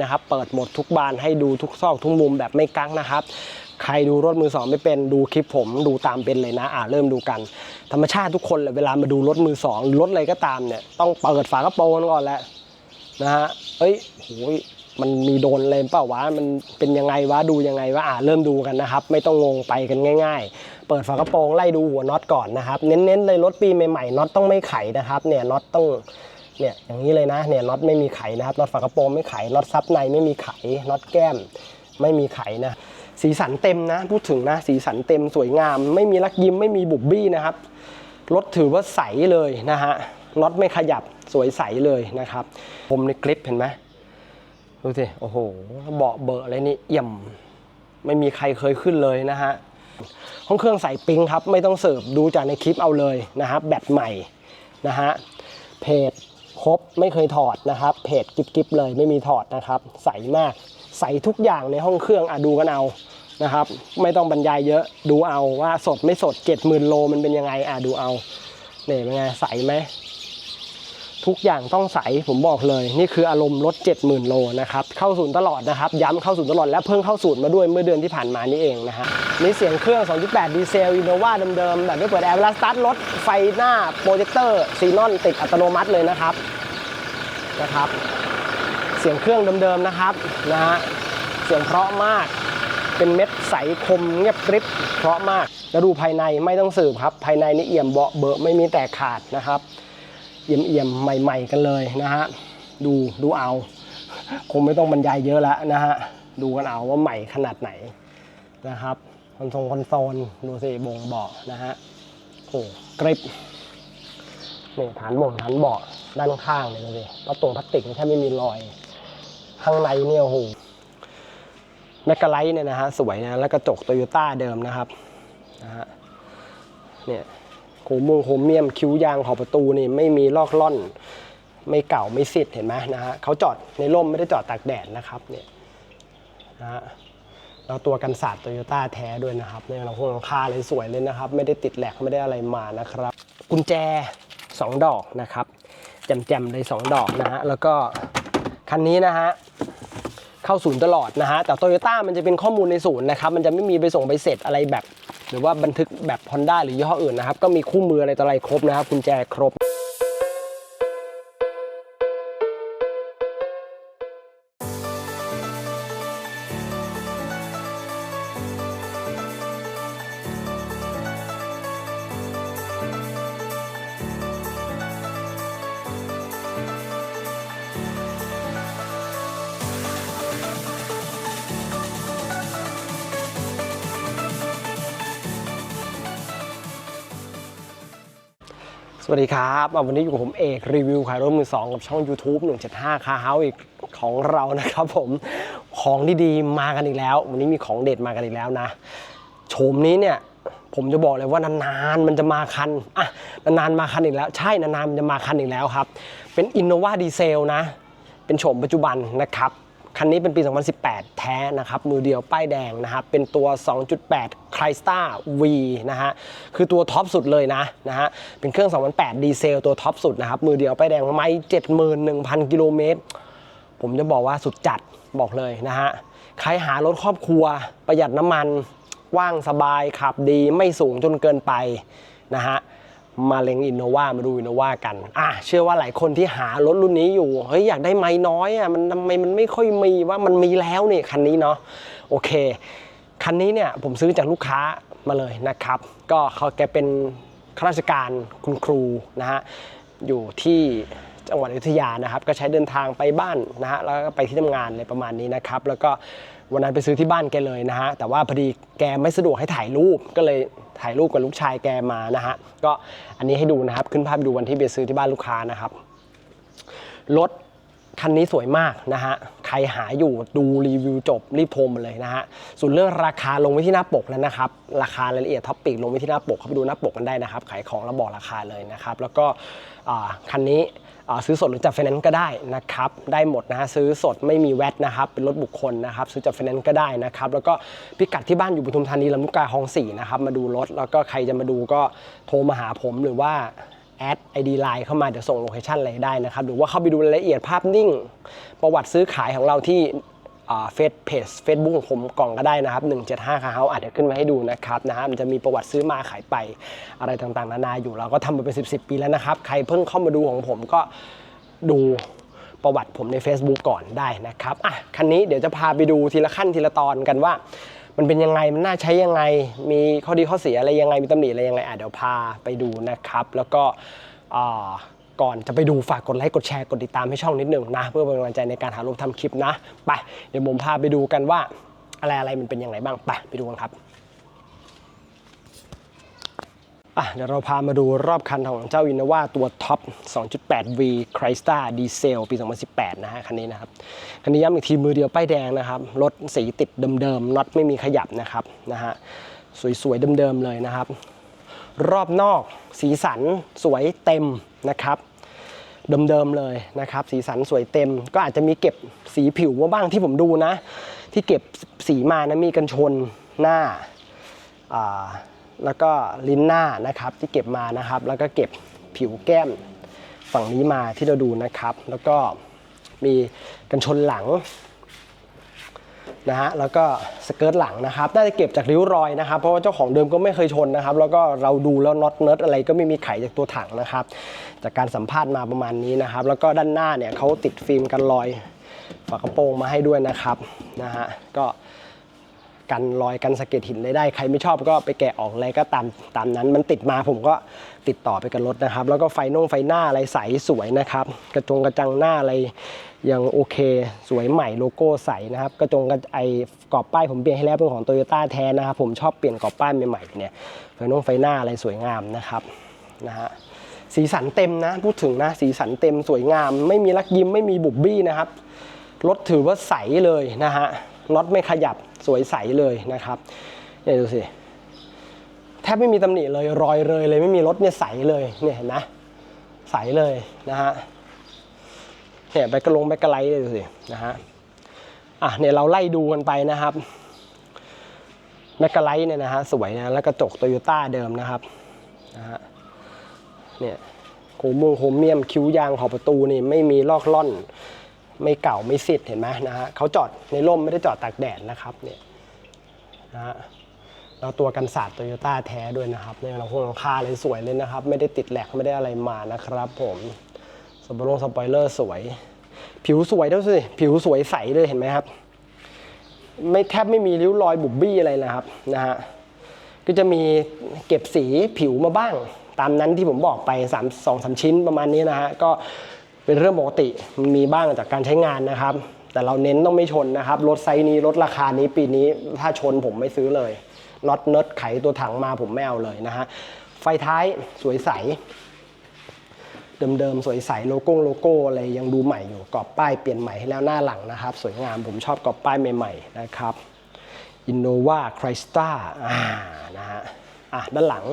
นะครับ เปิดหมดทุกบานให้ดูทุกซอกทุกมุมแบบไม่กักนะครับ ใครดูรถมือสองไม่เป็นดูคลิปผมดูตามเป็นเลยนะ อ่าเริ่มดูกัน ธรรมชาติทุกคนเลยเวลามาดูรถมือสองหรือรถอะไรก็ตามเนี่ยต้องเปิดฝากระโปรงก่อนแหละนะฮะเอ้ยโหยมันมีโดนอะไรเปล่าวะ มันเป็นยังไงวะ ดูยังไงวะ อ่าเริ่มดูกันนะครับ ไม่ต้องงงไปกันง่าย ๆ เปิดฝากระโปรงไล่ดูหัวน็อตก่อนนะครับ เน้นๆเลยรถปีใหม่ๆน็อตต้องไม่ไขนะครับ เนี่ยน็อตต้อง เนี่ยอย่างนี้เลยนะเนี่ยน็อตไม่มีไขนะครับน็อตฝากระโปรงไม่ไขน็อตซับในไม่มีไขน็อตแก้มไม่มีไขนะ สีสันเต็มนะ พูดถึงนะ สีสันเต็มสวยงาม ไม่มีลักยิ้มไม่มีบุบบี้นะครับรถถือว่าใสเลยนะฮะน็อตไม่ขยับสวยใสเลยนะครับ ผมในคลิปเห็นไหมดูสิโอ้โหเบาะเบอะอะไรนี่เอี่ยม ไม่มีใครเคยขึ้นเลยนะฮะห้องเครื่องใส่ปิงครับ ไม่ต้องเสิร์ฟดูจากในคลิปเอาเลยนะครับ แบตใหม่นะฮะเพจ ครบไม่เคยถอดนะครับ เพจกิบกิบเลยไม่มีถอดนะครับ ใสมากใสทุกอย่างในห้องเครื่องอะดูกันเอานะครับ ไม่ต้องบรรยายเยอะดูเอาว่าสดไม่สด 70,000 โลมันเป็นยังไงอะดูเอาเนี่ยเป็นไงใสไหม ทุกอย่างต้องใสผมบอกเลย นี่คืออารมณ์รถ 70,000 โลนะครับเข้าศูนย์ตลอดนะครับ ย้ำเข้าศูนย์ตลอดและเพิ่งเข้าศูนย์มาด้วยเมื่อเดือนที่ผ่านมานี่เองนะฮะนี่เสียงเครื่อง 2.8 ดีเซลอินโนวาเดิมๆ แบบไม่เปิดแอร์เวลาสตาร์ทรถไฟหน้าโปรเจคเตอร์ซีนอนติดอัตโนมัติเลยนะครับนะครับ เสียงเครื่องเดิมๆนะครับนะฮะเสียงเพราะมากเป็นเม็ดใสคมเงียบกริบเพราะมากแล้วดูภายในไม่ต้องสืบครับ ภายในนี่เอี่ยมเบาะเบอะไม่มีแตกขาดนะครับ เอี่ยมๆ ใหม่ ๆ กันเลยนะฮะ ดูดูเอา คงไม่ต้องบรรยายเยอะแล้วนะฮะ ดูกันเอาว่าใหม่ขนาดไหนนะครับคอนโซลคอนโซลดูสิบ่งเบาะนะฮะโอ้กริบนี่ฐานบ่งฐานเบาะด้านข้างเลยดูสิพลาสตงพลาสติกแทบไม่มีรอย ข้างในเนี่ยโอ้โหแมกกาไลท์เนี่ยนะฮะสวยนะแล้วกระจกโตโยต้าเดิมนะครับนะฮะเนี่ย โครมงโครเมียมคิ้วยางขอบประตูนี่ไม่มีลอกล่อน ไม่เก่าไม่สิทธิ์เห็นไหมนะฮะเขาจอดในร่มไม่ได้จอดตากแดดนะครับเนี่ยนะฮะแล้วตัวกันศาสตร์โตโยต้าแท้ด้วยนะครับเนี่ยเราพวกหลังคาเลยสวยเลยนะครับ ไม่ได้ติดแหลกไม่ได้อะไรมานะครับ กุญแจ 2 ดอกนะครับแจมๆเลย 2 ดอกนะฮะแล้วก็คันนี้นะฮะ เข้าศูนย์ตลอดนะฮะแต่โตโยต้ามันจะเป็นข้อมูลในศูนย์นะครับมันจะไม่มีไปส่งไปเสร็จอะไรแบบ หรือว่าบันทึกแบบ Honda หรือยี่ห้ออื่นนะครับก็มีคู่มืออะไรต่ออะไรครบนะครับกุญแจครบ วัสดีครับวันนี้อยู่กับผมเอกรีวิวขายรถมือสองกับช่อง YouTube 175 คาเฮาอีกของเรานะครับผมของดีๆมากันอีกแล้ว วันนี้มีของเด็ดมากันอีกแล้วนะโฉมนี้เนี่ยผมจะบอกเลยว่านานๆมันจะมาคันอะนานๆมาคันอีกแล้ว ใช่นานๆมันจะมาคันอีกแล้วครับ เป็น Innova Diesel นะ เป็นโฉมปัจจุบันนะครับ คันนี้เป็นปี 2018 แท้นะครับ มือเดียวป้ายแดงนะครับ เป็นตัว 2.8 c r y s t a V นะฮะ คือตัวท็อปสุดเลยนะนะฮะ เป็นเครื่อง 2008 ดีเซลตัวท็อปสุดนะครับ มือเดียวป้ายแดงไม่71,000 กิโลเมตร ผมจะบอกว่าสุดจัดบอกเลยนะฮะ ใครหารถครอบครัวประหยัดน้ำมัน ว่างสบายขับดีไม่สูงจนเกินไปนะฮะ มาเล็งอินโนวามาดูอินโนวากัน อะเชื่อว่าหลายคนที่หารถรุ่นนี้อยู่ เฮ้ยอยากได้ไม้น้อยอะมันทำไมมันไม่ค่อยมีว่ามันมีแล้วนี่คันนี้เนาะโอเค คันนี้เนี่ยผมซื้อจากลูกค้ามาเลยนะครับ ก็เขาแกเป็นข้าราชการคุณครูนะฮะอยู่ที่จังหวัดอยุธยานะครับ ก็ใช้เดินทางไปบ้านนะฮะแล้วก็ไปที่ทำงานอะไรประมาณนี้นะครับ แล้วก็ วันนั้นไปซื้อที่บ้านแกเลยนะฮะแต่ว่าพอดีแกไม่สะดวกให้ถ่ายรูปก็เลยถ่ายรูปกับลูกชายแกมานะฮะก็อันนี้ให้ดูนะครับขึ้นภาพดูวันที่ไปซื้อที่บ้านลูกค้านะครับรถคันนี้สวยมากนะฮะ ใครหาอยู่ดูรีวิวจบรีบโทรมาเลยนะฮะ ส่วนเรื่องราคาลงไว้ที่หน้าปกแล้วนะครับ ราคารายละเอียดท็อปปิกลงไว้ที่หน้าปกเข้าไปดูหน้าปกกันได้นะครับ ขายของแล้วบอกราคาเลยนะครับ แล้วก็คันนี้ ซื้อสดหรือจัดไฟแนนซ์ก็ได้นะครับได้หมดนะฮะซื้อสดไม่มีแวตนะครับเป็นรถบุคคลนะครับซื้อจัดไฟแนนซ์ก็ได้นะครับแล้วก็พิกัดที่บ้านอยู่ปทุมธานีลำลูกกาคลองสี่นะครับมาดูรถแล้วก็ใครจะมาดูก็โทรมาหาผมหรือว่าแอดไอดีไลน์เข้ามาเดี๋ยวส่งโลเคชันอะไรได้นะครับหรือว่าเข้าไปดูรายละเอียดภาพนิ่ง ประวัติซื้อขายของเราที่ เฟซเพจเฟซบุ๊กของผมกล่องก็ได้นะครับ 175คาเฮาอาจจะขึ้นมาให้ดูนะครับนะฮะมันจะมีประวัติซื้อมาขายไปอะไรต่างๆ นานาอยู่เราก็ทำมาเป็น 10 10 ปีแล้วนะครับ ใครเพิ่งเข้ามาดูของผมก็ดูประวัติผมใน Facebook ก่อนได้นะครับอะคันนี้เดี๋ยวจะพาไปดูทีละขั้นทีละตอนกันว่า มันเป็นยังไงมันน่าใช้ยังไง มีข้อดีข้อเสียอะไรยังไงมีตำหนิอะไรยังไงอะเดี๋ยวพาไปดูนะครับ แล้วก็อ่า ก่อนจะไปดูฝากกดไลค์กดแชร์กดติดตามให้ช่องนิดหนึ่งนะ เพื่อเป็นกำลังใจในการหารูปทำคลิปนะ ไป เดี๋ยวผมพาไปดูกันว่าอะไรอะไรมันเป็นยังไงบ้างไปไปดูกันครับ่ะเดี๋ยวเราพามาดูรอบคันของเจ้า Innova ตัวท็อป 2.8V c r y s t a r Diesel ปี 2018 นะฮะ คันนี้นะครับ คันนี้ย้ำอีกทีมือเดียวป้ายแดงนะครับ รถสีติดเดิมๆน็อตไม่มีขยับนะครับ นะฮะ สวยๆเดิมๆเลยนะครับ รอบนอกสีสันสวยเต็มนะครับ เดิมๆเลยนะครับ สีสันสวยเต็ม ก็อาจจะมีเก็บสีผิวมาบ้างที่ผมดูนะ ที่เก็บสีมานะมีกันชนหน้าอ่าแล้วก็ลิ้นหน้านะครับที่เก็บมานะครับ แล้วก็เก็บผิวแก้มฝั่งนี้มาที่เราดูนะครับ แล้วก็มีกันชนหลังนะฮะแล้วก็สเกิร์ตหลังนะครับน่าจะเก็บจากริ้วรอยนะครับ เพราะว่าเจ้าของเดิมก็ไม่เคยชนนะครับ แล้วก็เราดูแล้วน็อตเนิร์ดอะไรก็ไม่มีไขจากตัวถังนะครับ จากการสัมภาษณ์มาประมาณนี้นะครับ แล้วก็ด้านหน้าเนี่ยเขาติดฟิล์มกันรอยฝากระโปรงมาให้ด้วยนะครับนะฮะก็กันรอยกันสะเก็ดหินได้ใครไม่ชอบก็ไปแกะออกอะไรก็ตามตามนั้นมันติดมาผมก็ติดต่อไปกับรถนะครับ แล้วก็ไฟน่งไฟหน้าอะไรใสสวยนะครับ กระจงกระจังหน้าอะไรยังโอเค สวยใหม่โลโก้ใสนะครับ กระจงกระไอกรอบป้ายผมเปลี่ยนให้แล้วเป็นของโตโยต้าแท้นะครับ ผมชอบเปลี่ยนกรอบป้ายใหม่ๆเนี่ยไฟน่งไฟหน้าอะไรสวยงามนะครับนะฮะ สีสันเต็มนะ พูดถึงนะ สีสันเต็มสวยงาม ไม่มีลักยิ้มไม่มีบุบบี้นะครับรถถือว่าใสเลยนะฮะน็อตไม่ขยับสวยใสเลยนะครับเนี่ยดูสิแทบไม่มีตำหนิเลยรอยเลยเลยไม่มีรถเนี่ยใสเลยเนี่ยเห็นไหมใสเลยนะฮะเนี่ยไปกระลงไปกระไลเลยดูสินะฮะอะเนี่ยเราไล่ดูกันไปนะครับแมกกาไลท์เนี่ยนะฮะสวยนะแล้วกระจกโตโยต้าเดิมนะครับนะฮะ เนี่ยโครมงโครเมียมคิ้วยางขอบประตูนี่ไม่มีลอกล่อน ไม่เก่าไม่สิทธิ์เห็นไหมนะฮะเขาจอดในร่มไม่ได้จอดตากแดดนะครับเนี่ยนะฮะแล้วตัวกันศาสตร์โตโยต้าแท้ด้วยนะครับเนี่ยเราพวกหลังคาเลยสวยเลยนะครับ ไม่ได้ติดแหลกไม่ได้อะไรมานะครับผมสปอยลงสปอยเลอร์สวย ผิวสวยด้วยสิผิวสวยใสเลยเห็นไหมครับ ไม่แทบไม่มีริ้วรอยบุบบี้อะไรนะครับนะฮะก็จะมีเก็บสีผิวมาบ้าง ตามนั้นที่ผมบอกไป3 2 3ชิ้นประมาณนี้นะฮะก็เป็นเรื่องปกติมันมีบ้างจากการใช้งานนะครับ แต่เราเน้นต้องไม่ชนนะครับรถไซส์นี้รถราคานี้ปีนี้ถ้าชนผมไม่ซื้อเลยน็อตเนิร์ดไขตัวถังมาผมไม่เอาเลยนะฮะไฟท้ายสวยใสเดิมๆ สวยใสโลโก้โลโก้อะไรยังดูใหม่อยู่กรอบป้ายเปลี่ยนใหม่ให้แล้วหน้าหลังนะครับ สวยงามผมชอบกรอบป้ายใหม่ๆนะครับ Innova c r y s t a อ่านะฮะอะด้านหลัง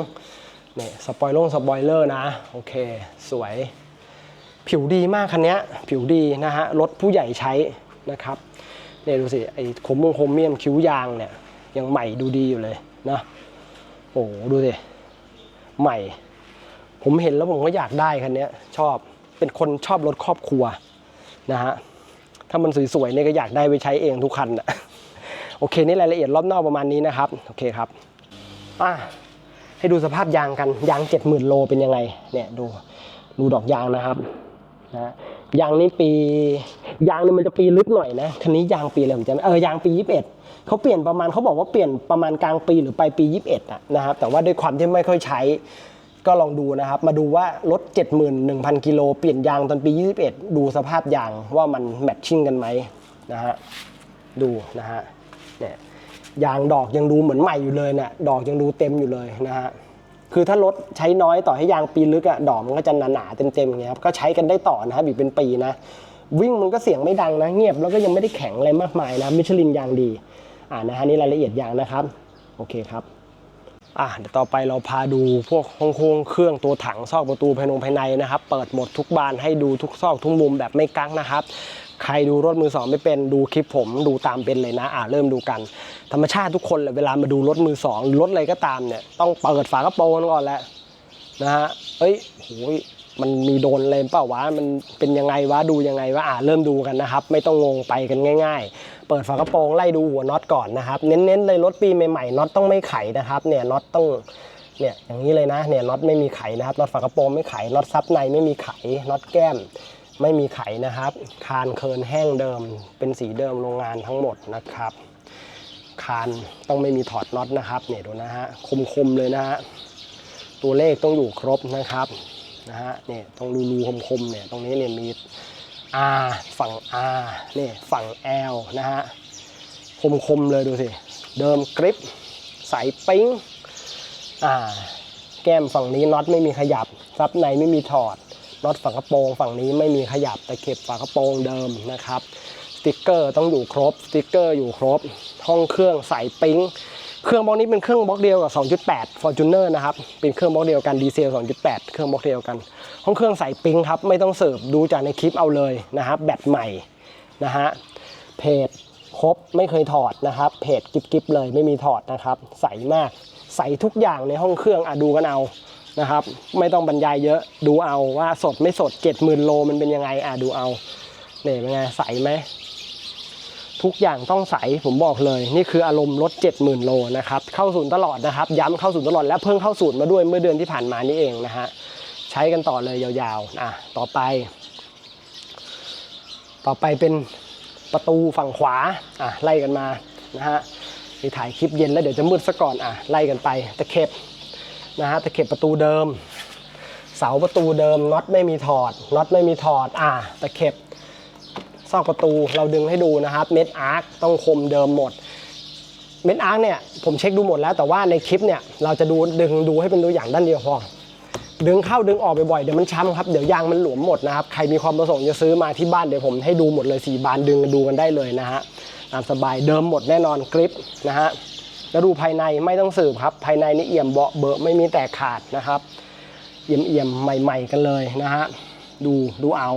เนี่ยสปอยลงสปอยเลอร์นะ โอเค สวย ผิวดีมากคันนี้ผิวดีนะฮะ รถผู้ใหญ่ใช้นะครับเนี่ยดูสิ ไอ้โคมมงโคมเมียมคิ้วยางเนี่ย ยังใหม่ดูดีอยู่เลยนะโอ้โหดูสิ ใหม่ ผมเห็นแล้วผมก็อยากได้คันนี้ชอบเป็นคนชอบรถครอบครัวนะฮะถ้ามันสวยๆเนี่ยก็อยากได้ไปใช้เองทุกคันนะโอเค นี่รายละเอียดรอบนอกประมาณนี้นะครับ โอเคครับอะ ให้ดูสภาพยางกันยาง 70,000 โลเป็นยังไงเนี่ยดูดูดอกยางนะครับนะยางนี่ปียางนี่มันจะปีลึกหน่อยนะคันนี้ยางปีอะไรผมจำเออยางปี 21เขาเปลี่ยนประมาณเขาบอกว่าเปลี่ยนประมาณกลางปีหรือปลายปี 21อะนะครับแต่ว่าด้วยความที่ไม่ค่อยใช้ก็ลองดูนะครับ มาดูว่ารถ 71,000 กิโลเปลี่ยนยางตอนปี 21 ดูสภาพยางว่ามันแมทชิ่งกันไหมนะฮะดูนะฮะเนี่ย ยางดอกยังดูเหมือนใหม่อยู่เลยเนี่ยดอกยังดูเต็มอยู่เลยนะฮะคือถ้ารถใช้น้อยต่อให้ยางปีลึกอะดอกมันก็จะหนาๆเต็มๆอย่างเงี้ยครับก็ใช้กันได้ต่อนะครับอีกเป็นปีนะ วิ่งมันก็เสียงไม่ดังนะ เงียบแล้วก็ยังไม่ได้แข็งอะไรมากมายนะมิชลินยางดีอ่านะฮะนี่รายละเอียดยางนะครับโอเคครับอะเดี๋ยวต่อไปเราพาดูพวกห้องโค้งเครื่องตัวถังซอกประตูภายในภายในนะครับ เปิดหมดทุกบานให้ดูทุกซอกทุกมุมแบบไม่กักนะครับ ใครดูรถมือสองไม่เป็นดูคลิปผมดูตามเป็นเลยนะ อะเริ่มดูกัน ธรรมชาติทุกคนเลยเวลามาดูรถมือสองหรือรถอะไรก็ตามเนี่ยต้องเปิดฝากระโปรงก่อนแหละนะฮะเอ้ยโหยมันมีโดนอะไรเปล่าวะมันเป็นยังไงวะดูยังไงวะอ่าเริ่มดูกันนะครับ ไม่ต้องงงไปกันง่าย ๆ เปิดฝากระโปรงไล่ดูหัวน็อตก่อนนะครับ เน้นๆเลยรถปีใหม่ๆน็อตต้องไม่ไขนะครับ เนี่ยน็อตต้องเนี่ยอย่างนี้เลยนะเนี่ยน็อตไม่มีไขนะครับน็อตฝากระโปรงไม่ไขน็อตซับในไม่มีไขน็อตแก้มไม่มีไขนะครับ คานเคินแห้งเดิม เป็นสีเดิมโรงงานทั้งหมดนะครับ คานต้องไม่มีถอดน็อตนะครับเนี่ยดูนะฮะคมๆเลยนะฮะตัวเลขต้องอยู่ครบนะครับนะฮะเนี่ยตรงรูๆคมๆเนี่ยตรงนี้เนี่ยมี R ฝั่ง R เนี่ยฝั่ง L นะฮะคมๆเลยดูสิเดิมกริปใสปิ้งอ่าแก้มฝั่งนี้น็อตไม่มีขยับซับในไม่มีถอดน็อตฝากระโปรงฝั่งนี้ไม่มีขยับแต่เข็บฝากระโปรงเดิมนะครับ ติกเกอร์ต้องอยู่ครบสติกเกอร์อยู่ครบ ห้องเครื่องใส่ปิ้งเครื่องบล็อกนี้เป็นเครื่องบล็อกเดียวกับ 2.8 Fortuner นะครับ เป็นเครื่องบล็อกเดียวกันดีเซล 2.8 เครื่องบล็อกเดียวกัน ห้องเครื่องใส่ปิ้งครับ ไม่ต้องเสิร์ฟดูจากในคลิปเอาเลยนะครับ แบตใหม่นะฮะ เพจครบไม่เคยถอดนะครับ เพจกิบกิบเลยไม่มีถอดนะครับ ใสมาก ใสทุกอย่างในห้องเครื่องอะดูกันเอานะครับ ไม่ต้องบรรยายเยอะ ดูเอาว่าสดไม่สด 70,000 โลมันเป็นยังไงอะดูเอา เนี่ยเป็นไง ใสไหม ทุกอย่างต้องใสผมบอกเลย นี่คืออารมณ์รถ 70,000 โลนะครับเข้าศูนย์ตลอดนะครับ ย้ำเข้าศูนย์ตลอดและเพิ่งเข้าศูนย์มาด้วยเมื่อเดือนที่ผ่านมานี่เองนะฮะใช้กันต่อเลยยาวๆอะต่อไป ต่อไปเป็นประตูฝั่งขวาอะไล่กันมานะฮะมีถ่ายคลิปเย็นแล้วเดี๋ยวจะมืดซะก่อนอะไล่กันไปตะเข็บนะฮะตะเข็บประตูเดิม เสาประตูเดิมน็อตไม่มีถอดน็อตไม่มีถอดอะตะเข็บ ซอกประตูเราดึงให้ดูนะครับเม็ดอาร์คต้องคมเดิมหมดเม็ดอาร์คเนี่ยผมเช็คดูหมดแล้วแต่ว่าในคลิปเนี่ยเราจะดูดึงดูให้เป็นตัวอย่างด้านเดียวพอดึงเข้าดึงออกบ่อยๆเดี๋ยวมันช้ำครับ เดี๋ยวยางมันหลวมหมดนะครับ ใครมีความประสงค์จะซื้อมาที่บ้านเดี๋ยวผมให้ดูหมดเลยสี่บานดึงกันดูกันได้เลยนะฮะตามสบายเดิมหมดแน่นอนกริปนะฮะแล้วดูภายในไม่ต้องสืบครับ ภายในนี่เอี่ยมเบาะเบอะไม่มีแตกขาดนะครับ เอี่ยมเอี่ยมๆใหม่ ๆ กันเลยนะฮะดูดูเอา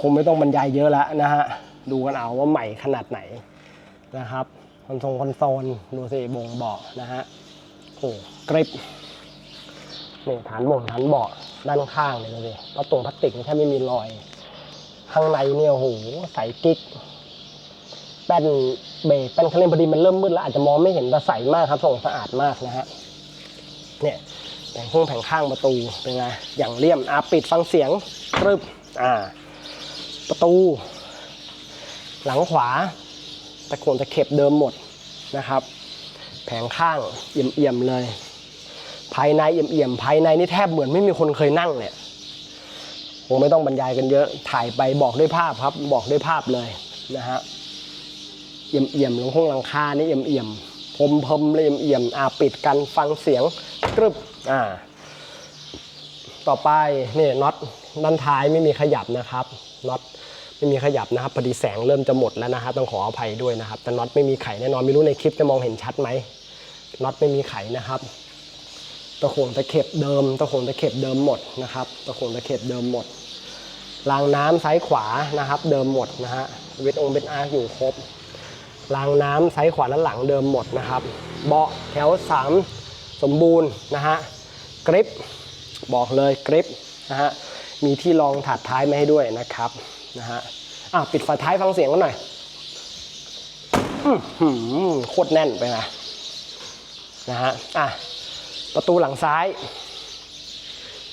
คงไม่ต้องบรรยายเยอะแล้วนะฮะ ดูกันเอาว่าใหม่ขนาดไหนนะครับคอนโซลคอนโซลดูสิบ่งเบาะนะฮะโอ้กริปนี่ฐานบ่งฐานเบาะด้านข้างเลยดูสิแล้วตรงพลาสติกนี่แทบไม่มีรอย ข้างในเนี่ยโอ้โหใสกิ๊กแป้นเบรกแป้นคันเร่งพอดีมันเริ่มมืดแล้วอาจจะมองไม่เห็นแต่ใสมากครับส่งสะอาดมากนะฮะเนี่ยแผงข้างแผงข้างประตูเป็นไงอย่างเลี่ยมอะปิดฟังเสียงกรึบอ่า ประตู หลังขวา ตะโขนตะเข็บเดิมหมดนะครับ แผงข้างเอี่ยมๆเลย ภายในเอี่ยมๆภายในนี่แทบเหมือนไม่มีคนเคยนั่งเนี่ยคงไม่ต้องบรรยายกันเยอะถ่ายไปบอกด้วยภาพครับ บอกด้วยภาพเลยนะฮะเอี่ยมๆหลังคงหลังคานี่เอี่ยมๆพรมพรมๆเลยเอี่ยมๆอ่าปิดกันฟังเสียงกรึบอ่าต่อไปนี่น็อต ด้านท้ายไม่มีขยับนะครับน็อตไม่มีขยับนะครับพอดีแสงเริ่มจะหมดแล้วนะครับต้องขออภัยด้วยนะครับ แต่น็อตไม่มีไขแน่นอนไม่รู้ในคลิปจะมองเห็นชัดไหมน็อตไม่มีไขนะครับตะโขงตะเข็บเดิมตะโขงตะเข็บเดิมหมดนะครับตะโขงตะเข็บเดิมหมดรางน้ำซ้ายขวานะครับ เดิมหมดนะฮะเวทองเวทอาร์อยู่ครบรางน้ำซ้ายขวาและหลังเดิมหมดนะครับ เบาะแถวสามสมบูรณ์นะฮะกริปบอกเลยกริปนะฮะ มีที่รองถัดท้ายมาให้ด้วยนะครับนะฮะอะปิดฝาท้ายฟังเสียงกันหน่อยโคตรแน่นไปนะนะฮะอะประตูหลังซ้าย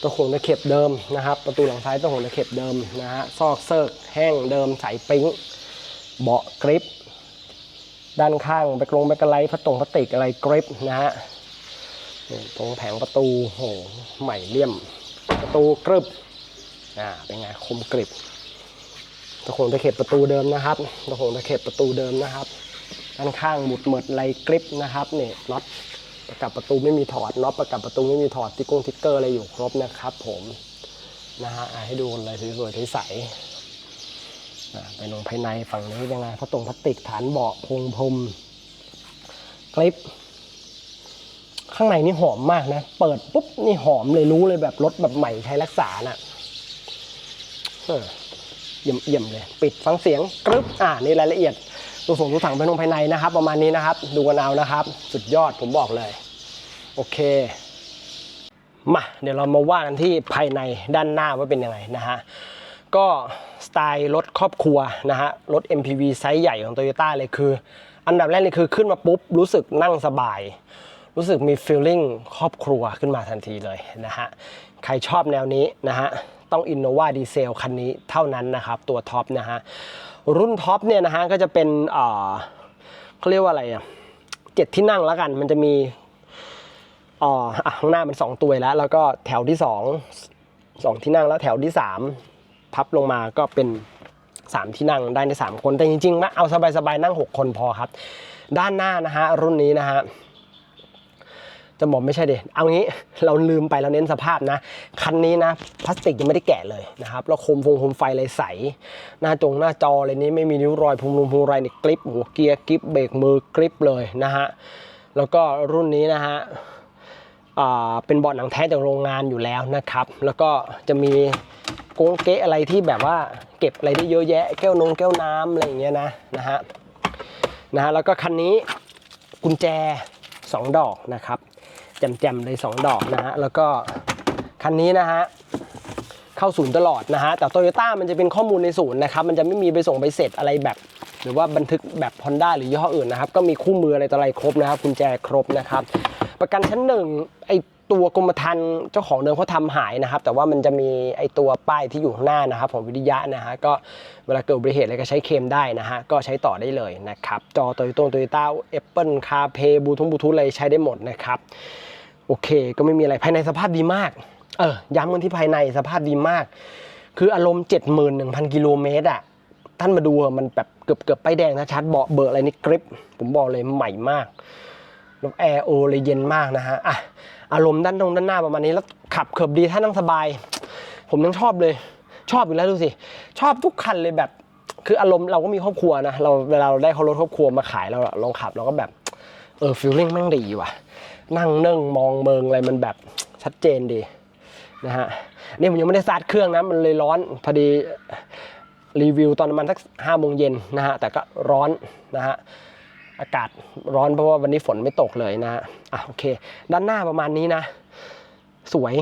ตัวโขงตะเข็บเดิมนะครับ ประตูหลังซ้ายตัวโขงตะเข็บเดิมนะฮะซอกเซิร์กแห้งเดิมใสปิ้งเบาะกริปด้านข้างไปกรงไปกระไลพลาตรงพลาสติกอะไรกริปนะฮะตรงแผงประตูโหใหม่เลี่ยม ประตูกรึบ อ่าเป็นไงคมกริบตะโขงตะเข็บประตูเดิมนะครับตะโขงตะเข็บประตูเดิมนะครับด้านข้างหมุดเหมิดไหลกริบนะครับเนี่ยน็อตประกับประตูไม่มีถอดน็อตประกับประตูไม่มีถอดติ๊กงติ๊กเกอร์อะไรอยู่ครบนะครับ ผมนะฮะให้ดูกันเลยสวยๆใสๆอะไปลงภายในฝั่งนี้เป็นไงพลาตรงพลาสติกฐานเบาะพงพรมกริป ข้างในนี่หอมมากนะ เปิดปุ๊บนี่หอมเลยรู้เลยแบบรถแบบใหม่ใช้รักษาน่ะ เยี่ยมเยี่ยมเลย ปิดฟังเสียงกรึบอ่านี่รายละเอียดตัวส่งตัวถังภายในภายในนะครับ ประมาณนี้นะครับ ดูกันเอานะครับ สุดยอดผมบอกเลย โอเค มาเดี๋ยวเรามาว่ากันที่ภายในด้านหน้าว่าเป็นยังไงนะฮะก็สไตล์รถครอบครัวนะฮะรถ MPV ไซส์ใหญ่ของ Toyota เลยคือ อันดับแรกเลยคือขึ้นมาปุ๊บ รู้สึกนั่งสบาย รู้สึกมี feeling ครอบครัวขึ้นมาทันทีเลยนะฮะ ใครชอบแนวนี้นะฮะต้อง Innova Diesel คันนี้เท่านั้นนะครับ ตัวท็อปนะฮะรุ่นท็อปเนี่ยนะฮะก็จะเป็นเออเขาเรียกว่าอะไรอะเจ็ดที่นั่งแล้วกัน มันจะมีอ๋อข้างหน้ามัน 2 ตัวแล้ว แล้วก็แถวที่ 2 2 ที่นั่งแล้วแถวที่ 3 พับลงมาก็เป็น 3 ที่นั่งได้ใน 3 คนแต่จริงๆมาเอาสบายๆนั่ง 6 คนพอครับ ด้านหน้านะฮะรุ่นนี้นะฮะ จะบอกไม่ใช่เดเอางี้เราลืมไปเราเน้นสภาพนะ คันนี้นะพลาสติกยังไม่ได้แกะเลยนะครับแล้วโคมฟงโคมไฟเลยใส หน้าจงหน้าจอเลยนี้ไม่มีริ้วรอยพุงลงพุงไรนี่กริปหัวเกียร์กริปเบรกมือกริปเลยนะฮะแล้วก็รุ่นนี้นะฮะเป็นเบาะหนังแท้จากโรงงานอยู่แล้วนะครับ แล้วก็จะมีโกงเกะอะไรที่แบบว่าเก็บอะไรได้เยอะแยะแก้วนงแก้วน้ำอะไรอย่างเงี้ยนะนะฮะนะฮะแล้วก็คันนี้กุญแจ 2 ดอกนะครับ แจ่มๆเลย2ดอกนะฮะแล้วก็คันนี้นะฮะเข้าศูนย์ตลอดนะฮะแต่โตโยต้ามันจะเป็นข้อมูลในศูนย์นะครับมันจะไม่มีไปส่งไปเสร็จอะไรแบบ หรือว่าบันทึกแบบ Honda หรือยี่ห้ออื่นนะครับก็มีคู่มืออะไรต่ออะไรครบนะครับกุญแจครบนะครับประกันชั้นหนึ่งไอตัวกรมธรรม์เจ้าของเดิมเขาทำหายนะครับ แต่ว่ามันจะมีไอตัวป้ายที่อยู่ข้างหน้านะครับของวิทยะนะฮะก็เวลาเกิดอุบัติเหตุอะไรก็ใช้เคมได้นะฮะก็ใช้ต่อได้เลยนะครับจอโตโยต้โตโยต้าแอปเปิลคาเพย์บลูทูธบลูทูอะไรใช้ได้หมดนะครับ โอเค ก็ไม่มีอะไรภายในสภาพดีมาก เออย้ำกันที่ภายในสภาพดีมาก คืออารมณ์ 71,000 กิโลเมตรอะท่านมาดูอะมันแบบเกือบเกือบไปายแดงนะชัดเบาะเบอร์อะไรนี่กริป ผมบอกเลยใหม่มากแล้วแอร์โอเลยเย็นมากนะฮะอะอารมณ์ด้านตรงด้านหน้าประมาณนี้แล้วขับเขือบดีถ้านั่งสบาย ผมยังชอบเลย ชอบอยู่แล้วดูสิ ชอบทุกคันเลยแบบ คืออารมณ์เราก็มีครอบครัวนะเราเวลาเราได้เขารถครอบครัวมาขายเราอะลองขับเราก็แบบเออฟีลลิ่งแม่งดีว่ะ นั่งเนึ่งมองเมิงอะไรมันแบบชัดเจนดีนะฮะนี่ผมยังไม่ได้สตาร์ทเครื่องนะมันเลยร้อนพอดีรีวิวตอนประมาณสักห้าโมงเย็นนะฮะแต่ก็ร้อนนะฮะอากาศร้อนเพราะว่าวันนี้ฝนไม่ตกเลยนะฮะอะโอเค ด้านหน้าประมาณนี้นะ สวย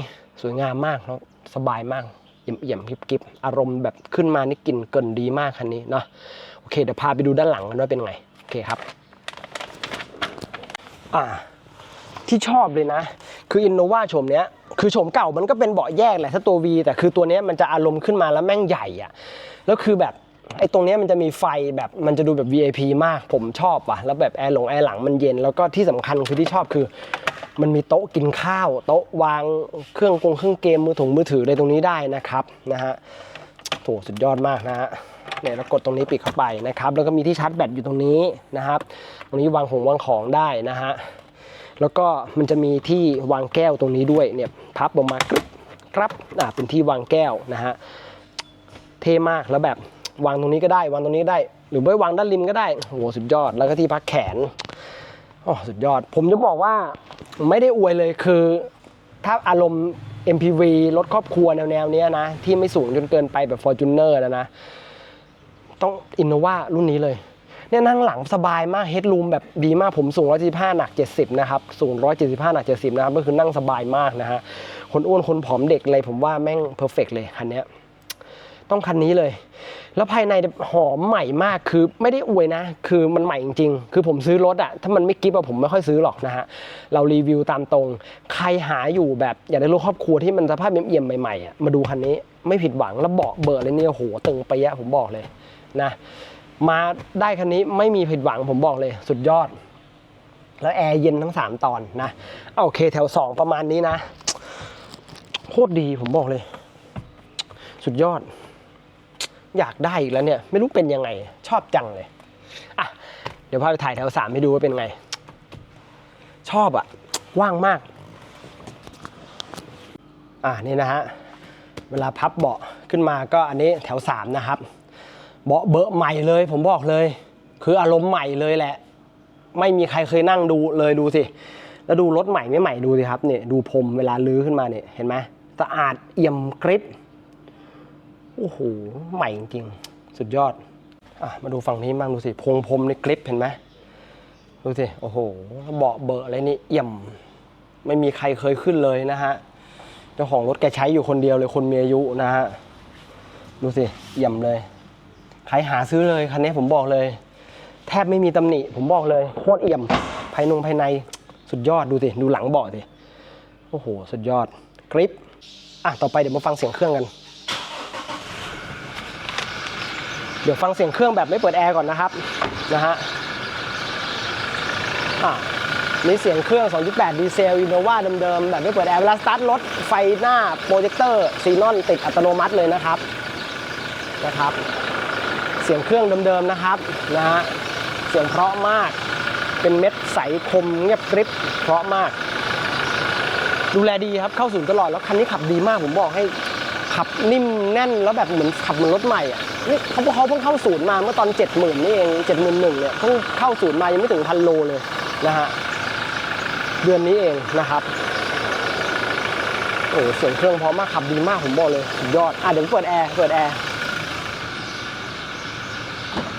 สวยงามมากแล้วสบายมากเอี่ยมเอี่ยมๆกริบๆอารมณ์แบบขึ้นมานี่กลิ่นเกินดีมากคันนี้เนาะโอเคเดี๋ยวพาไปดูด้านหลังกันว่าเป็นไงโอเคครับ อ่า ที่ชอบเลยนะ คืออินโนวาโฉมเนี้ยคือโฉมเก่ามันก็เป็นเบาะแยกแหละถ้าตัว V แต่คือตัวเนี้ยมันจะอารมณ์ขึ้นมาแล้วแม่งใหญ่อะแล้วคือแบบไอ้ตรงนี้มันจะมีไฟแบบมันจะดูแบบ VIP มากผมชอบว่ะแล้วแบบแอร์หลงแอร์หลังมันเย็นแล้วก็ที่สำคัญคือที่ชอบคือ มันมีโต๊ะกินข้าว โต๊ะวางเครื่องกงเครื่องเกมมือถงมือถืออะไรตรงนี้ได้นะครับนะฮะโถสุดยอดมากนะฮะเนี่ยเรากดตรงนี้ปิดเข้าไปนะครับ แล้วก็มีที่ชาร์จแบตอยู่ตรงนี้นะครับ ตรงนี้วางของวางของได้นะฮะ แล้วก็มันจะมีที่วางแก้วตรงนี้ด้วยเนี่ยพับออกมากรึบครับอ่าเป็นที่วางแก้วนะฮะเท่มากแล้วแบบวางตรงนี้ก็ได้ วางตรงนี้ได้ หรือไว้วางด้านริมก็ได้โหสุดยอดแล้วก็ที่พักแขนอ๋อสุดยอด ผมจะบอกว่าไม่ได้อวยเลยคือถ้าอารมณ์ MPV รถครอบครัวแนวๆเนี้ยนะ ที่ไม่สูงจนเกินไปแบบ Fortuner นะนะ ต้องอินโนวารุ่นนี้เลย เนี่ยนั่งหลังสบายมากเฮดรูมแบบดีมากผมสูง 175 หนัก 70 นะครับ สูง 175 หนัก 70 นะครับ ก็คือนั่งสบายมากนะฮะ คนอ้วนคนผอมเด็กอะไรผมว่าแม่งเพอร์เฟกเลยคันนี้ต้องคันนี้เลย แล้วภายในหอมใหม่มาก คือไม่ได้อวยนะ คือมันใหม่จริง ๆ คือผมซื้อรถอะถ้ามันไม่กิฟต์อะผมไม่ค่อยซื้อหรอกนะฮะ เรารีวิวตามตรง ใครหาอยู่แบบอยากได้รถครอบครัวที่มันสภาพเอี่ยมๆใหม่ๆอะมาดูคันนี้ ไม่ผิดหวัง แล้วเบาะเบอร์เลยเนี่ยโอ้โหตึงไปะยะผมบอกเลยนะ มาได้คันนี้ไม่มีผิดหวังผมบอกเลยสุดยอด แล้วแอร์เย็นทั้ง 3 ตอนนะโอเคแถว 2 ประมาณนี้นะ โคตรดีผมบอกเลย สุดยอด อยากได้อีกแล้วเนี่ย ไม่รู้เป็นยังไง ชอบจังเลยอะเดี๋ยวพาไปถ่ายแถว 3 ให้ดูว่าเป็นไง ชอบอะว่างมาก อะนี่นะฮะ เวลาพับเบาะขึ้นมาก็อันนี้แถว 3 นะครับ เบาะเบอะใหม่เลย ผมบอกเลย คืออารมณ์ใหม่เลยแหละ ไม่มีใครเคยนั่งดูเลยดูสิ แล้วดูรถใหม่ไม่ใหม่ดูสิครับเนี่ยดูพรมเวลาลื้อขึ้นมาเนี่ยเห็นไหมสะอาดเอี่ยมกริบโอ้โหใหม่จริงสุดยอดอะมาดูฝั่งนี้บ้างดูสิพงพรมในกริบเห็นไหมดูสิโอ้โหเบาะเบอะอะไรนี่เอี่ยม ไม่มีใครเคยขึ้นเลยนะฮะเจ้าของรถแกใช้อยู่คนเดียวเลยคนมีอายุนะฮะดูสิเยี่ยมเลย ใครหาซื้อเลยคันนี้ผมบอกเลย แทบไม่มีตำหนิ ผมบอกเลยโคตรเอี่ยม ภายนงภายในสุดยอดดูสิดูหลังเบาะสิโอ้โห สุดยอดกริปอะต่อไปเดี๋ยวมาฟังเสียงเครื่องกัน เดี๋ยวฟังเสียงเครื่องแบบไม่เปิดแอร์ก่อนนะครับนะฮะอะนี่เสียงเครื่อง 2.8 ดีเซลอินโนวาเดิมๆ แบบไม่เปิดแอร์เวลาสตาร์ทรถ ไฟหน้า โปรเจคเตอร์ซีนอนติดอัตโนมัติเลยนะครับ นะครับ สียงเครื่องเดิมๆนะครับนะฮะเสียงเพราะมาก เป็นเม็ดใสคมเงียบกริบเพราะมาก ดูแลดีครับเข้าศูนย์ตลอดแล้วคันนี้ขับดีมากผมบอกให้ขับนิ่มแน่นแล้วแบบเหมือนขับเหมือนรถใหม่อะนี่เขาเขาเพิ่งเข้าศูนย์มาเมื่อตอนเจ็ดหมื่นนี่เองเจ็ดหมื่นหนึ่งเนี่ยเพิ่งเข้าศูนย์มายังไม่ถึงพันโลเลยนะฮะเดือนนี้เองนะครับโอ้เสียงเครื่องพราะมมากขับดีมากผมบอกเลยยอดอะเดี๋ยวเปิดแอร์เปิดแอร์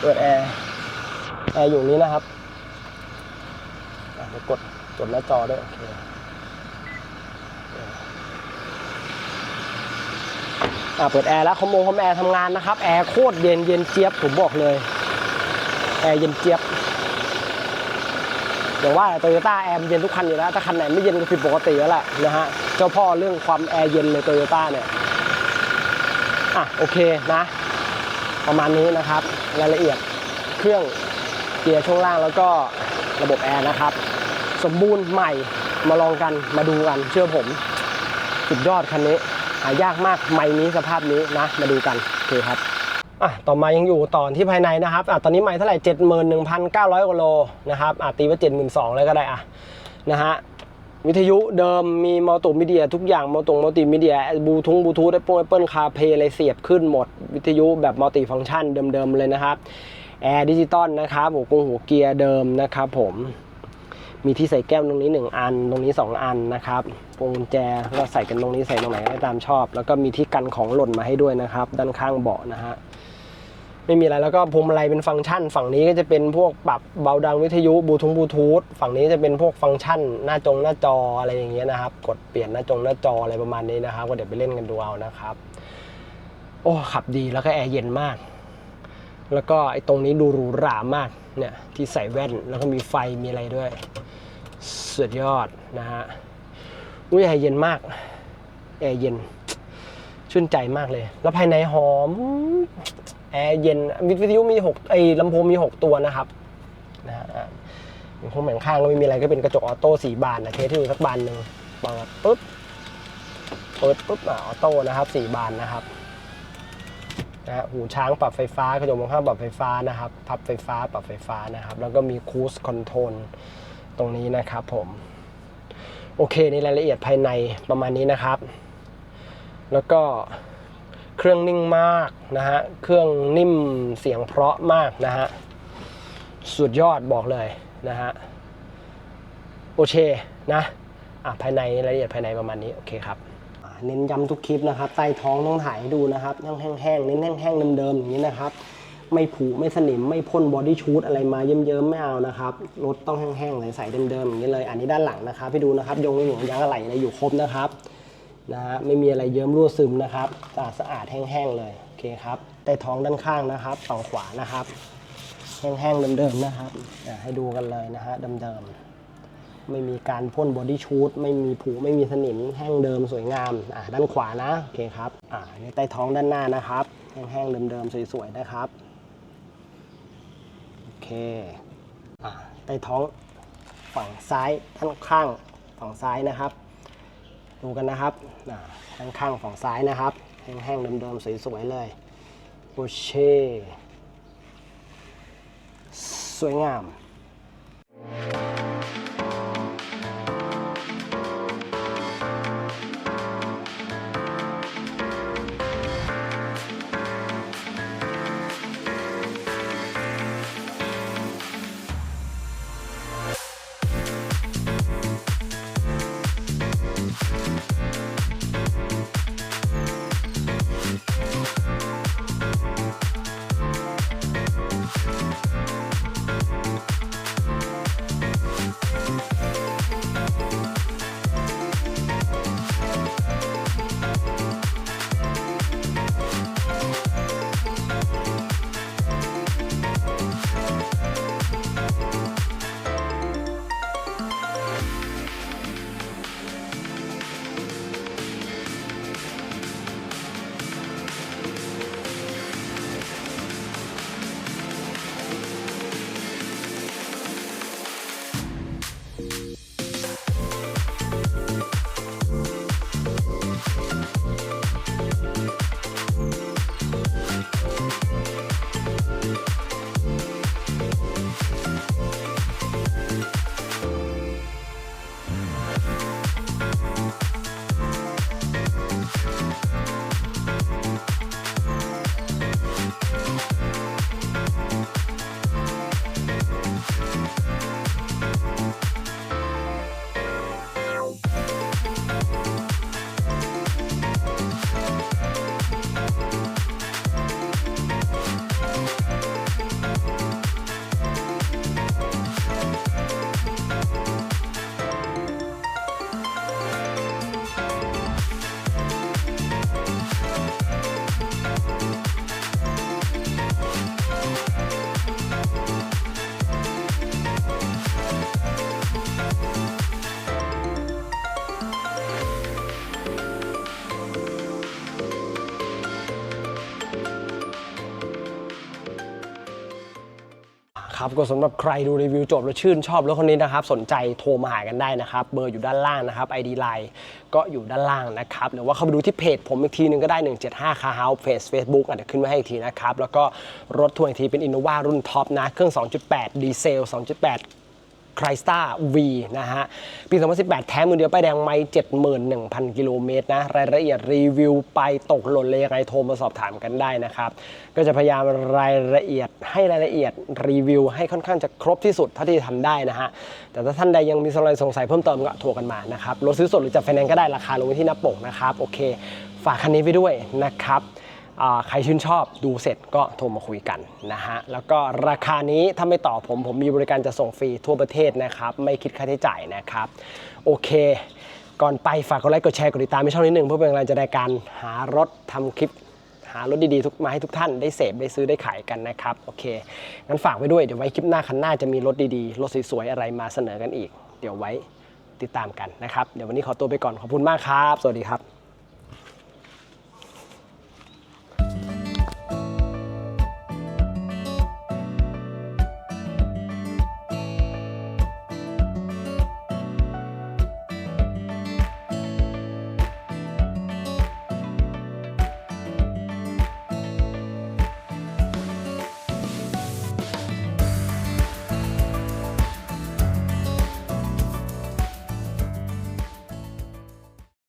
เปิดแอร์ แอร์อยู่นี้นะครับเดี๋ยวกด กดหน้าจอด้วย โอเคอ่าเปิดแอร์แล้วคอมโมงคอมแอร์ทำงานนะครับ แอร์โคตรเย็นเย็นเจี๊ยบ ผมบอกเลย แอร์เย็นเจี๊ยบอย่างว่าโตโยต้าแอร์มันเย็นทุกคันอยู่แล้ว ถ้าคันไหนไม่เย็นก็ผิดปกติแล้วแหละนะฮะ เจ้าพ่อเรื่องความแอร์เย็นเลยโตโยต้าเนี่ย อะ โอเคนะ ประมาณนี้นะครับ รายละเอียดเครื่องเกียร์ช่วงล่างแล้วก็ระบบแอร์นะครับ สมบูรณ์ใหม่มาลองกันมาดูกัน เชื่อผมสุดยอดคันนี้หายากมากไม้นี้สภาพนี้นะ มาดูกันโอเคครับอะต่อมายังอยู่ต่อที่ภายในนะครับอะตอนนี้ไม้เท่าไหร่ 71,900กว่าโลนะครับอะตีว่า72,000เลยก็ได้อะนะฮะ วิทยุเดิมมีมัลติมีเดีย ทุกอย่างมัลติมัลติมีเดียบลูทูธบลูทูธแอปเปิลแอปเปิลคาเพย์อะไรเสียบขึ้นหมด วิทยุแบบมัลติฟังก์ชันเดิมๆเลยนะครับแอร์ดิจิตอลนะครับหัวกงหัวเกียร์เดิมนะครับผมมีที่ใส่แก้วตรงนี้ 1 อัน ตรงนี้ 2 อันนะครับพวงกุญแจก็ใส่กันตรงนี้ใส่ตรงไหนก็ตามชอบ แล้วก็มีที่กันของหล่นมาให้ด้วยนะครับ ด้านข้างเบาะนะฮะ ไม่มีอะไรแล้วก็พวงมาลัยเป็นฟังก์ชัน ฝั่งนี้ก็จะเป็นพวกปรับเบาดังวิทยุบลูทูธบลูทูธฝั่งนี้จะเป็นพวกฟังก์ชัน หน้าจงหน้าจออะไรอย่างเงี้ยนะครับ กดเปลี่ยนหน้าจงหน้าจออะไรประมาณนี้นะครับก็เดี๋ยวไปเล่นกันดูเอานะครับ โอ้ขับดีแล้วก็แอร์เย็นมาก แล้วก็ไอ้ตรงนี้ดูหรูหรามากเนี่ยที่ใส่แว่นแล้วก็มีไฟมีอะไรด้วย สุดยอดนะฮะอุ้ยแอร์เย็นมากแอร์เย็นชื่นใจมากเลย แล้วภายในหอม แอร์เย็นวิทยุมีหกไอ้ลำโพงมีหกตัวนะครับนะฮะอะลำโพงแบ่งข้างก็ไม่มีอะไรก็เป็นกระจกออโต้สี่บานนะเทสที่ดูสักบานหนึ่งเปิดปุ๊บเปิดปุ๊บออโต้นะครับสี่บานนะครับนะฮะหูช้างปรับไฟฟ้ากระจกมองข้างปรับไฟฟ้านะครับพับไฟฟ้าปรับไฟฟ้านะครับ แล้วก็มีคูสคอนโทรลตรงนี้นะครับผม โอเคในรายละเอียดภายในประมาณนี้นะครับ แล้วก็ เครื่องนิ่งมากนะฮะ เครื่องนิ่มเสียงเพราะมากนะฮะ สุดยอดบอกเลยนะฮะ โอเคนะอะภายในรายละเอียดภายในประมาณนี้โอเคครับเน้นย้ำทุกคลิปนะครับใต้ท้องต้องถ่ายให้ดูนะครับต้องแห้งๆเน้นแห้งๆเดิมๆอย่างนี้นะครับ ไม่ผุไม่สนิมไม่พ่นบอดี้ชูดอะไรมาเยิ้มๆไม่เอานะครับรถต้องแห้งๆใสๆเดิมๆอย่างนี้เลย อันนี้ด้านหลังนะครับให้ดูนะครับยงหยงยางอะไหล่อะไรอยู่ครบนะครับ นะฮะไม่มีอะไรเยิ้มรั่วซึมนะครับสะอาดสะอาดแห้งๆเลยโอเคครับใต้ท้องด้านข้างนะครับฝั่งขวานะครับ แห้งๆเดิมๆนะครับให้ดูกันเลยนะฮะเดิมๆไม่มีการพ่นบอดี้ชูดไม่มีผุไม่มีสนิมแห้งเดิมสวยงามอะด้านขวานะโอเคครับอ่านี่ใต้ท้องด้านหน้านะครับ แห้งๆเดิมๆสวยๆนะครับโอเคอ่าใต้ท้องฝั่งซ้ายด้านข้างฝั่งซ้ายนะครับ ดูกันนะครับอ่าด้านข้างฝั่งซ้ายนะครับ แห้งๆเดิมๆสวยๆเลยโอเช่สวยงาม ครับก็สำหรับใครดูรีวิวจบแล้วชื่นชอบรถคนนี้นะครับ สนใจโทรมาหากันได้นะครับ เบอร์อยู่ด้านล่างนะครับ ID Line ก็อยู่ด้านล่างนะครับ หรือว่าเข้าไปดูที่เพจผมอีกทีนึงก็ได้ 175 Car House เพจ Facebook อาจจะขึ้นมาให้อีกทีนะครับ แล้วก็รถทัวร์อีกทีเป็น Innova รุ่นท็อปนะ เครื่อง 2.8 ดีเซล 2.8 c r y s t a V นะฮะ ปี 2018 แท้มือเดียวป้ายแดงไม่71,000 กิโลเมตรนะ รายละเอียดรีวิวไปตกหล่นเลยยังไงโทรมาสอบถามกันได้นะครับ ก็จะพยายามรายละเอียดให้รายละเอียดรีวิว ให้ค่อนข้างจะครบที่สุดเท่าที่จะทำได้นะฮะ แต่ถ้าท่านใดยังมีอะไรสงสัยเพิ่มเติมก็โทรกันมานะครับ รถซื้อสดหรือจัดไฟแนนซ์ก็ได้ราคาลงที่หน้าปกนะครับ โอเค ฝากคันนี้ไปด้วยนะครับ ใครชื่นชอบดูเสร็จก็โทรมาคุยกันนะฮะ แล้วก็ราคานี้ถ้าไม่ต่อผมผมมีบริการจะส่งฟรีทั่วประเทศนะครับ ไม่คิดค่าใช้จ่ายนะครับ โอเค ก่อนไปฝากกดไลค์กดแชร์กดติดตามในช่องนิดหนึ่งเพื่อเป็นกำลังใจในการหารถทำคลิป หารถดีๆทุกมาให้ทุกท่านได้เสพได้ซื้อได้ขายกันนะครับ โอเค งั้นฝากไว้ด้วยเดี๋ยวไว้คลิปหน้าคันหน้าจะมีรถดีๆ รถสวยๆอะไรมาเสนอกันอีก เดี๋ยวไว้ติดตามกันนะครับ เดี๋ยววันนี้ขอตัวไปก่อนขอบคุณมากครับ สวัสดีครับ